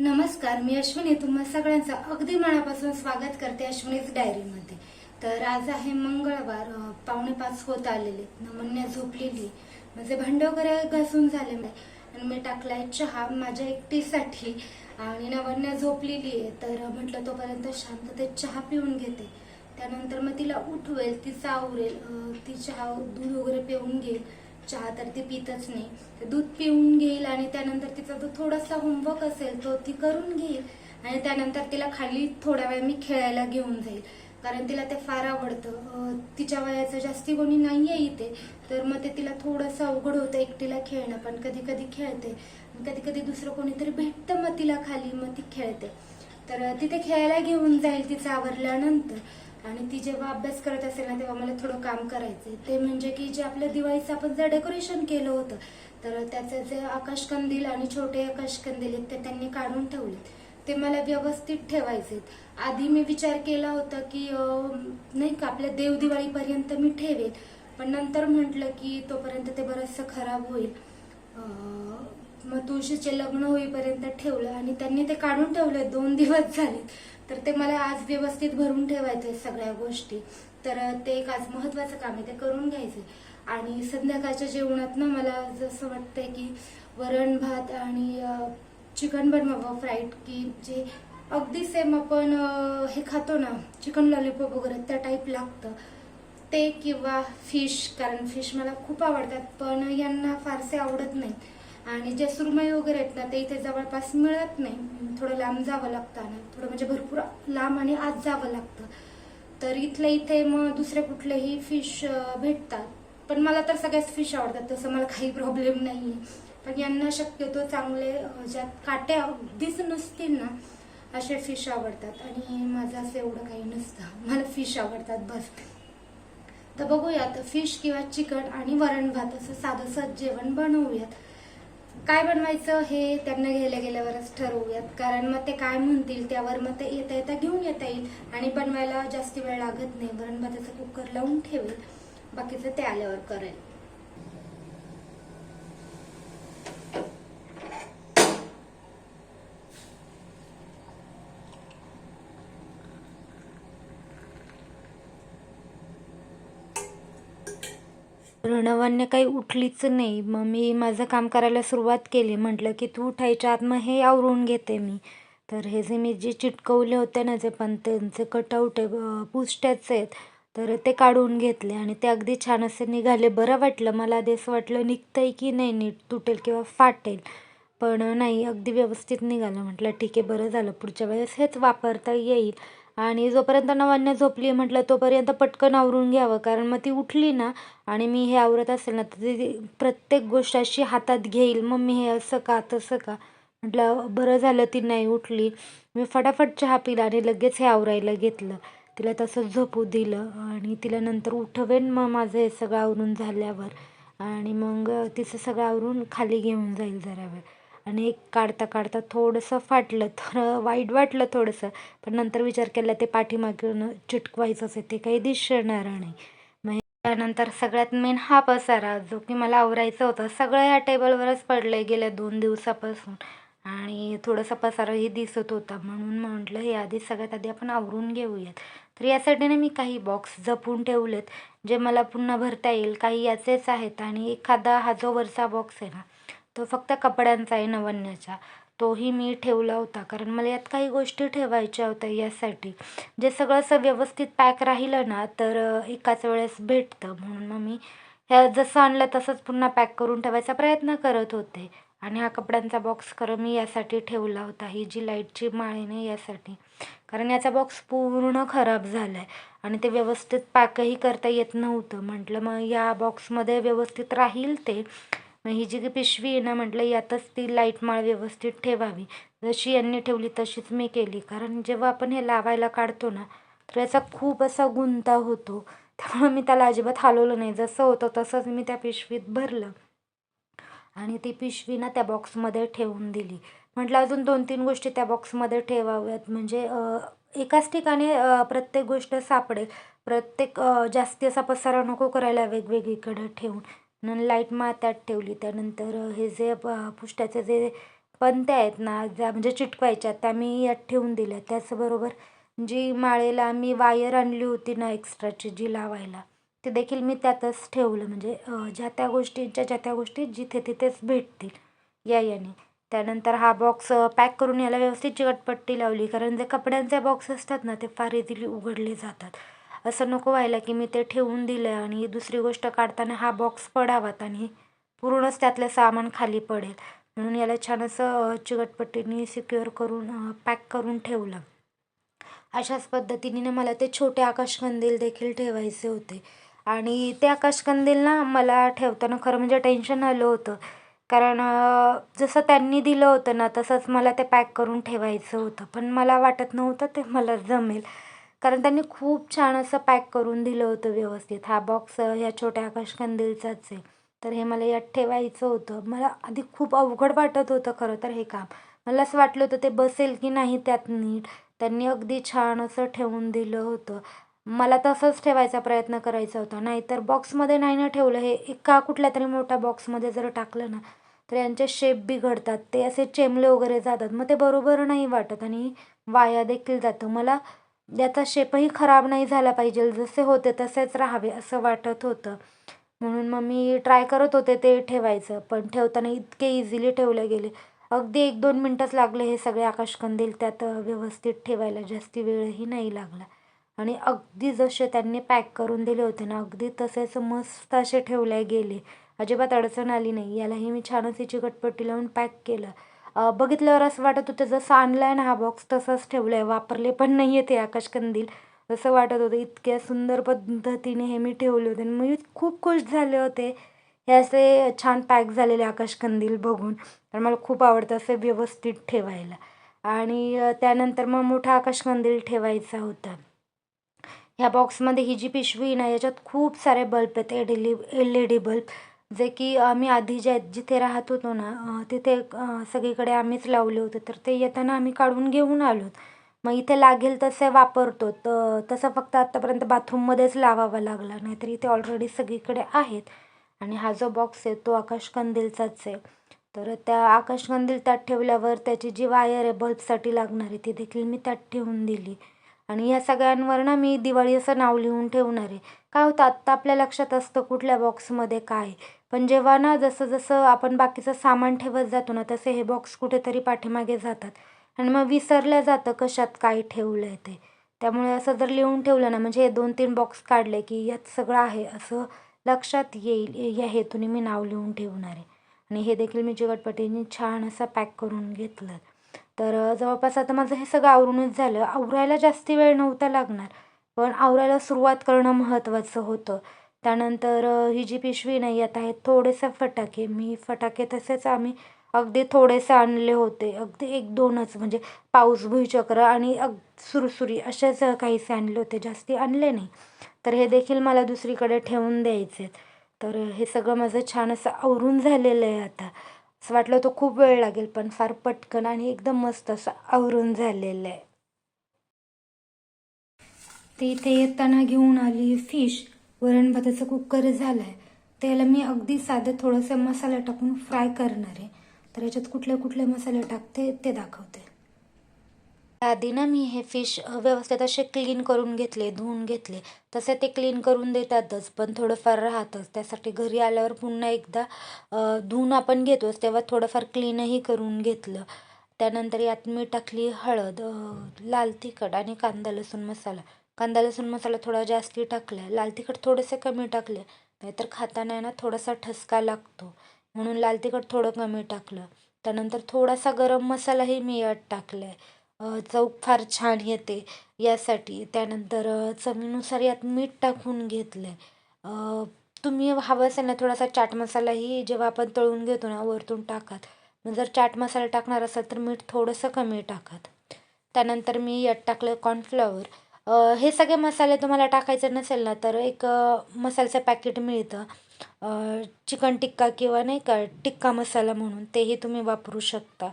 नमस्कार मी अश्विनी. तुम्हाला सगळ्यांचं अगदी मनापासून स्वागत करते अश्विनीच डायरीमध्ये. तर आज आहे मंगळवार पावणे पाच होत आलेले. नमन्या झोपलेली. म्हणजे भांडे वगैरे घासून झाले नाही आणि मी टाकलाय चहा माझ्या एकटीसाठी. आणि नवन्या झोपलेली आहे. तर म्हटलं तोपर्यंत शांततेत चहा पिऊन घेते. त्यानंतर मग तिला उठवेल तिचा आवरेल ती चहा दूध वगैरे पिऊन घेईल. चहा तर ती पितच नाही. ते दूध पिऊन घेईल आणि त्यानंतर तिचा जो थोडासा होमवर्क असेल तो ती करून घेईल. आणि त्यानंतर तिला खाली थोड्या वेळ मी खेळायला घेऊन जाईल. कारण तिला ते फार आवडतं. तिच्या वयाचं जास्ती कोणी नाहीये इथे. तर मग ते तिला थोडंसं अवघड होतं एकटीला खेळणं. पण कधी कधी खेळते. कधी कधी दुसरं कोणीतरी भेटतं मग तिला खाली मग ती खेळते. तर तिथे खेळायला घेऊन जाईल तिचं आवरल्यानंतर. आणि ती जेव्हा अभ्यास करत असेल ना तेव्हा मला थोडं काम करायचंय. ते म्हणजे की जे आपल्या दिवाळीचं आपण जे डेकोरेशन केलं होतं तर त्याचे जे आकाशकंदील आणि छोटे आकाशकंदील आहेत ते त्यांनी काढून ठेवलेत. ते मला व्यवस्थित ठेवायचे आधी मी विचार केला होता की नाही का आपल्या देवदिवाळीपर्यंत मी ठेवेल पण नंतर म्हटलं की तोपर्यंत ते बरंचसं खराब होईल. मग तुळशीचे लग्न होईपर्यंत ठेवलं आणि त्यांनी ते काढून ठेवले. दोन दिवस झाले. तर ते मला आज व्यवस्थित भरून ठेवायचे सगळ्या गोष्टी. तर ते एक आज महत्वाचं काम आहे ते करून घ्यायचे. आणि संध्याकाळच्या जेवणात ना मला जसं वाटतंय की वरण भात आणि चिकन बनवावं फ्राईड की जे अगदी सेम आपण हे खातो ना चिकन लॉलीपॉप वगैरे त्या टाईप लागतं. ते किंवा फिश कारण फिश मला खूप आवडतात पण यांना फारसे आवडत नाही आणि जे सुरमई वगैरे आहेत ना ते इथे जवळपास मिळत नाही. थोडं लांब जावं लागतं आणि थोडं म्हणजे भरपूर लांब आणि आत जावं लागतं. तर इथल्या इथे मग दुसरे कुठलेही फिश भेटतात. पण मला तर सगळ्याच फिश आवडतात तसं मला काही प्रॉब्लेम नाही पण यांना शक्यतो चांगले ज्यात काट्या अगदीच नसतील ना असे फिश आवडतात. आणि माझं असं एवढं काही नसतं. मला फिश आवडतात बस. तर बघूयात फिश किंवा चिकन आणि वरण भात असं साधंसं जेवण बनवूयात. काय बनवायचं हे त्यांना घ्यायला गेल्यावरच ठरवूयात. कारण मग ते काय म्हणतील त्यावर मग ते येता येता घेऊन येता येईल. आणि बनवायला जास्त वेळ लागत नाही. वरण भाताचं कुकर लावून ठेवेल. बाकीचं ते आल्यावर करेल. रणवान्य काही उठलीच नाही. मग मी माझं काम करायला सुरुवात केली. म्हटलं की तू उठायच्या आत मग हे आवरून घेते मी. तर हे जे मी जे चिटकवले होते ना जे पण त्यांचे कटआउट आहे पुष्ट्याचे आहेत तर ते काढून घेतले. आणि ते अगदी छान असे निघाले. बरं वाटलं. मला आधी वाटलं वाटलं निघतंय की नाही नीट तुटेल किंवा फाटेल. पण नाही अगदी व्यवस्थित निघालं. म्हटलं ठीक आहे बरं झालं. पुढच्या वेळेस हेच वापरता येईल. आणि जोपर्यंत नवान्य झोपली म्हटलं तोपर्यंत पटकन आवरून घ्यावं. कारण मग ती उठली ना आणि मी हे आवरत असेल ना तर ती प्रत्येक गोष्ट अशी हातात घेईल मम्मी हे असं का तसं का? म्हटलं बरं झालं ती नाही उठली. मी फटाफट चहा पिला आणि लगेच हे आवरायला घेतलं. तिला तसंच झोपू दिलं आणि तिला नंतर उठवेन मग माझं हे सगळं आवरून झाल्यावर. आणि मग तिचं सगळं आवरून खाली घेऊन जाईल जरा वेळ. आणि एक काढता काढता थोडंसं फाटलं तर वाईट वाटलं थोडंसं. पण नंतर विचार केला ते पाठीमागून चिटकवायचंच आहे ते काही दिसणार नाही. मग त्यानंतर सगळ्यात मेन हा पसारा जो की मला आवरायचं होतं सगळं ह्या टेबलवरच पडलं गेल्या दोन दिवसापासून. आणि थोडासा पसाराही दिसत होता म्हणून म्हटलं हे आधी सगळ्यात आधी आपण आवरून घेऊयात. तर यासाठी ना मी काही बॉक्स जपून ठेवलेत जे मला पुन्हा भरता येईल. काही याचेच आहेत आणि एखादा हा जो वरचा बॉक्स आहे ना तो फक्त कपड्यांचा आहे नवन्याचा. तोही मी ठेवला होता. कारण मला यात काही गोष्टी ठेवायच्या होत्या यासाठी. जे सगळं असं व्यवस्थित पॅक राहिलं ना तर एकाच वेळेस भेटतं. म्हणून मग मी ह्या जसं आणलं तसंच पुन्हा पॅक करून ठेवायचा प्रयत्न करत होते. आणि हा कपड्यांचा बॉक्स खरं मी यासाठी ठेवला होता. ही जी लाईटची माळी नाही यासाठी. कारण याचा बॉक्स पूर्ण खराब झाला आहे आणि ते व्यवस्थित पॅकही करता येत नव्हतं. म्हटलं मग या बॉक्समध्ये व्यवस्थित राहील ते. ही जी पिशवी आहे ना म्हटलं यातच ती लाइट माळ व्यवस्थित ठेवावी. जशी यांनी ठेवली तशीच मी केली. कारण जेव्हा आपण हे लावायला काढतो ना तर याचा खूप असा गुंता होतो. त्यामुळे मी त्याला अजिबात हलवलं नाही. जसं होतं तसंच मी त्या पिशवीत भरलं. आणि ती पिशवी ना त्या बॉक्समध्ये ठेवून दिली. म्हटलं अजून दोन तीन गोष्टी त्या बॉक्समध्ये ठेवाव्यात. म्हणजे एकाच ठिकाणी प्रत्येक गोष्ट सापडेल. प्रत्येक जास्ती असा पसारा नको करायला वेगवेगळीकडे ठेवून. न लाइट मात्यात ठेवली. त्यानंतर हे जे प- पुष्ट्याचे जे पंत्या आहेत ना ज्या म्हणजे चिटकवायच्या त्या मी यात ठेवून दिल्या. त्याचबरोबर जी माळेला मी वायर आणली होती ना एक्स्ट्राची जी लावायला ते देखील मी त्यातच ठेवलं. म्हणजे ज्या त्या गोष्टींच्या ज्या त्या गोष्टी जिथे तिथेच भेटतील या याने. त्यानंतर हा बॉक्स पॅक करून याला व्यवस्थित चिकटपट्टी लावली. कारण जे कपड्यांचे बॉक्स असतात ना ते फार इझिली उघडले जातात. असं नको व्हायला की मी ते ठेवून दिलं आणि दुसरी गोष्ट काढताना हा बॉक्स पडावात आणि पूर्णच त्यातलं सामान खाली पडेल. म्हणून याला छान असं चिकटपट्टीने सिक्युअर करून पॅक करून ठेवलं. अशाच पद्धतीने ना मला ते छोटे आकाशकंदील देखील ठेवायचे होते. आणि ते आकाशकंदील ना मला ठेवताना खरं म्हणजे टेन्शन आलं होतं. कारण जसं त्यांनी दिलं होतं ना तसंच मला ते पॅक करून ठेवायचं होतं. पण मला वाटत नव्हतं ते मला जमेल. कारण त्यांनी खूप छान असं पॅक करून दिलं होतं व्यवस्थित. हा बॉक्स ह्या छोट्या आकाशकंदीलचाच आहे. तर हे मला यात ठेवायचं होतं. मला आधी खूप अवघड वाटत होतं खरं तर हे काम. मला असं वाटलं होतं ते बसेल की नाही त्यात नीट. त्यांनी अगदी छान असं ठेवून दिलं होतं. मला तसंच ठेवायचा प्रयत्न करायचा होता. नाहीतर बॉक्समध्ये नाही ना ठेवलं. हे एका कुठल्या तरी मोठ्या बॉक्समध्ये जर टाकलं ना तर यांचे शेप बिघडतात. ते असे चेमले वगैरे जातात. मग ते बरोबर नाही वाटत आणि वाया देखील जातं. मला याचा शेपही खराब नाही झाला पाहिजे. जसे होते तसेच राहावे असं वाटत होतं. म्हणून मग मी ट्राय करत होते ते ठेवायचं. पण ठेवताना इतके इझिली ठेवले गेले. अगदी एक दोन मिनटंच लागले हे सगळे आकाशकंदील त्यात व्यवस्थित ठेवायला. जास्ती वेळही नाही लागला. आणि अगदी जसे त्यांनी पॅक करून दिले होते ना अगदी तसेच मस्त असे ठेवले गेले. अजिबात अडचण आली नाही. यालाही मी छानच हिची कटपट्टी लावून पॅक केलं. बघितल्यावर असं वाटत होतं जसं आणलं आहे ना हा बॉक्स तसाच ठेवला आहे वापरले पण नाही आहे ते आकाशकंदील असं वाटत होतं इतक्या सुंदर पद्धतीने हे मी ठेवले होते आणि मी खूप खुश झाले होते. हे असे छान पॅक झालेले आकाशकंदील बघून. तर मला खूप आवडतं असे व्यवस्थित ठेवायला. आणि त्यानंतर मग मोठा आकाशकंदील ठेवायचा होता. ह्या बॉक्समध्ये ही जी पिशवी ना याच्यात खूप सारे बल्ब आहेत L L E D bulb जे की आम्ही आधी ज्या जिथे राहत होतो ना तिथे सगळीकडे आम्हीच लावले होते. तर ते येताना आम्ही काढून घेऊन आलो मग इथे लागेल तसे वापरतो. तर तसं फक्त आत्तापर्यंत बाथरूममध्येच लावावा लागला. नाहीतर इथे ऑलरेडी सगळीकडे आहेत. आणि हा जो बॉक्स आहे तो आकाशकंदीलचाच आहे. तर त्या आकाशकंदील त्यात ठेवल्यावर त्याची जी वायर आहे बल्बसाठी लागणारी ती देखील मी त्यात ठेवून दिली. आणि या सगळ्यांवर ना मी दिवाळी असं नाव लिहून ठेवणार आहे. काय होतं आत्ता आपल्या लक्षात असतं कुठल्या बॉक्समध्ये काय. आहे. पण जेव्हा ना जसं जसं आपण बाकीचं सामान ठेवत जातो ना तसे हे बॉक्स कुठेतरी पाठीमागे जातात. आणि मग विसरलं जातं कशात काय ठेवलं आहे ते. त्यामुळे असं जर लिहून ठेवलं ना म्हणजे हे दोन तीन बॉक्स काढले की यात सगळं आहे असं लक्षात येईल या हेतूने मी नाव लिहून ठेवणार आहे. आणि हे देखील मी चिकटपटीने छान असं पॅक करून घेतलं. तर जवळपास आता माझं हे सगळं आवरूनच झालं. आवरायला जास्ती वेळ नव्हता लागणार. पण आवरायला सुरुवात करणं महत्त्वाचं होतं. त्यानंतर ही जी पिशवी नाही आता हे थोडेसे फटाके. मी फटाके तसेच आम्ही अगदी थोडेसे आणले होते. अगदी एक दोनच म्हणजे पाऊस भुईचक्र आणि अग सुरसुरी असेच काहीसे आणले होते. जास्ती आणले नाही. तर हे देखील मला दुसरीकडे ठेवून द्यायचे तर हे सगळं माझं छान असं आवरून झालेलं आहे आता. असं वाटलं होतं खूप वेळ लागेल पण फार पटकन आणि एकदम मस्त असं आवरून झालेलं आहे. ते इथे येताना घेऊन आली फिश. वरण भाताचं कुकर झाला आहे त्याला मी अगदी साधं थोडंसं मसाला टाकून फ्राय करणार आहे. तर याच्यात कुठले कुठले मसाले टाकते ते दाखवते. आधी ना मी हे फिश व्यवस्थित असे क्लीन करून घेतले धुवून घेतले. तसे ते क्लीन करून देतातच पण थोडंफार राहतच. त्यासाठी घरी आल्यावर पुन्हा एकदा धुवून आपण घेतोच तेव्हा थोडंफार क्लीनही करून घेतलं. त्यानंतर यात मी टाकली हळद लाल तिखट आणि कांदा लसूण मसाला. कांदा लसूण मसाला थोडा जास्ती टाकला लाल तिखट थोडेसे कमी टाकले. नाहीतर खाताना आहे ना थोडासा ठसका लागतो. म्हणून लाल तिखट थोडं कमी टाकलं. त्यानंतर थोडासा गरम मसालाही मी यात टाकला आहे चव फार छान येते यासाठी. त्यानंतर चवीनुसार यात मीठ टाकून घेतलं आहे तुम्ही हवं असेल ना थोडासा चाट मसालाही जेव्हा आपण तळून घेतो ना वरतून टाकात मग जर चाट मसाला टाकणार असाल तर मीठ थोडंसं कमी टाकात त्यानंतर मी यात टाकलं कॉर्नफ्लॉवर हे सगळे मसाले तुम्हाला टाकायचे नसेल ना तर एक मसाल्याचं पॅकेट मिळतं. चिकन टिक्का किंवा नाही का टिक्का मसाला म्हणून तेही तुम्ही वापरू शकता.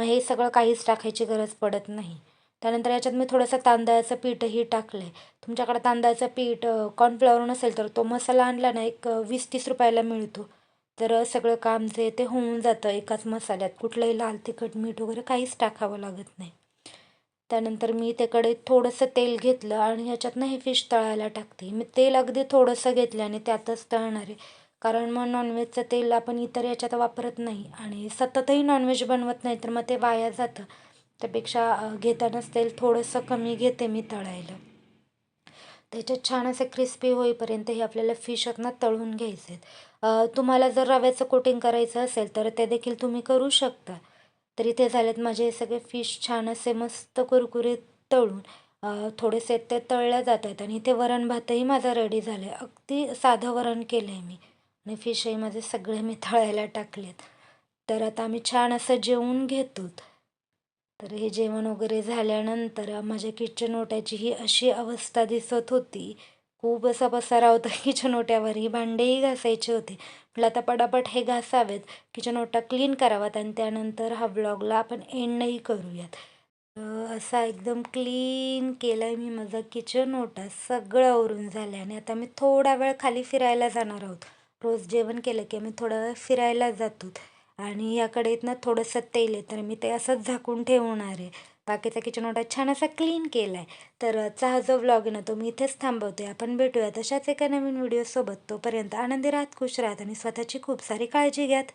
मग हे सगळं काहीच टाकायची गरज पडत नाही. त्यानंतर याच्यात मी थोडंसं तांदळाचं पीठही टाकलं आहे तुमच्याकडे तांदळाचं पीठ कॉर्नफ्लॉवर नसेल तर तो मसाला आणला ना एक वीस तीस रुपयाला मिळतो. तर सगळं काम जे ते होऊन जातं एकाच मसाल्यात. कुठलंही लाल तिखट मीठ वगैरे काहीच टाकावं लागत नाही. त्यानंतर मी त्याकडे थोडंसं तेल घेतलं आणि ह्याच्यातनं हे फिश तळायला टाकते. मी तेल अगदी थोडंसं घेतलं आणि त्यातच तळणार आहे. कारण मग नॉनव्हेजचं तेल आपण इतर याच्यात वापरत नाही. आणि सततही नॉनव्हेज बनवत नाही तर मग ते वाया जातं. त्यापेक्षा घेतानाच तेल थोडंसं कमी घेते मी तळायला. त्याच्यात छान असे क्रिस्पी होईपर्यंत हे आपल्याला फिश आहेत ना तळून घ्यायचे आहेत. तुम्हाला जर रव्याचं कोटिंग करायचं असेल तर ते देखील तुम्ही करू शकता. तर इथे झालेत माझे हे सगळे फिश छान असे मस्त कुरकुरीत तळून थोडेसे ते तळल्या जात आहेत आणि इथे वरण भातही माझा रेडी झाला आहे अगदी साधं वरण केलं आहे मी. आणि फिशही माझे सगळे मी तळायला टाकलेत. तर आता आम्ही छान असं जेवून घेतो तर हे जेवण वगैरे झाल्यानंतर माझ्या किचन ओट्याची ही अशी अवस्था दिसत होती. खूप असा पसारा होता किचन ओट्यावरही भांडेही घासायचे होते. म्हटलं आता पटापट हे घासावेत. किचन ओटा क्लीन करावात आणि त्यानंतर हा ब्लॉगला आपण एंडही करूयात. असा एकदम क्लीन केला आहे मी माझा किचन ओटा. सगळं आवरून झालं आणि आता मी थोडा वेळ खाली फिरायला जाणार आहोत. रोज जेवण केलं की आम्ही थोडा वेळ फिरायला जातो. आणि याकडे ना थोडंसं तेल आहे तर मी ते असंच झाकून ठेवणार आहे. बाकीचा किचन ओटा छान असा क्लीन केला आहे तर आजचा हा जो व्लॉग आहे ना तो मी इथेच थांबवते. आपण भेटूया तशाच एका नवीन व्हिडिओसोबत तोपर्यंत आनंदी राहत खुश राहत आणि स्वतःची खूप सारी काळजी घ्यात.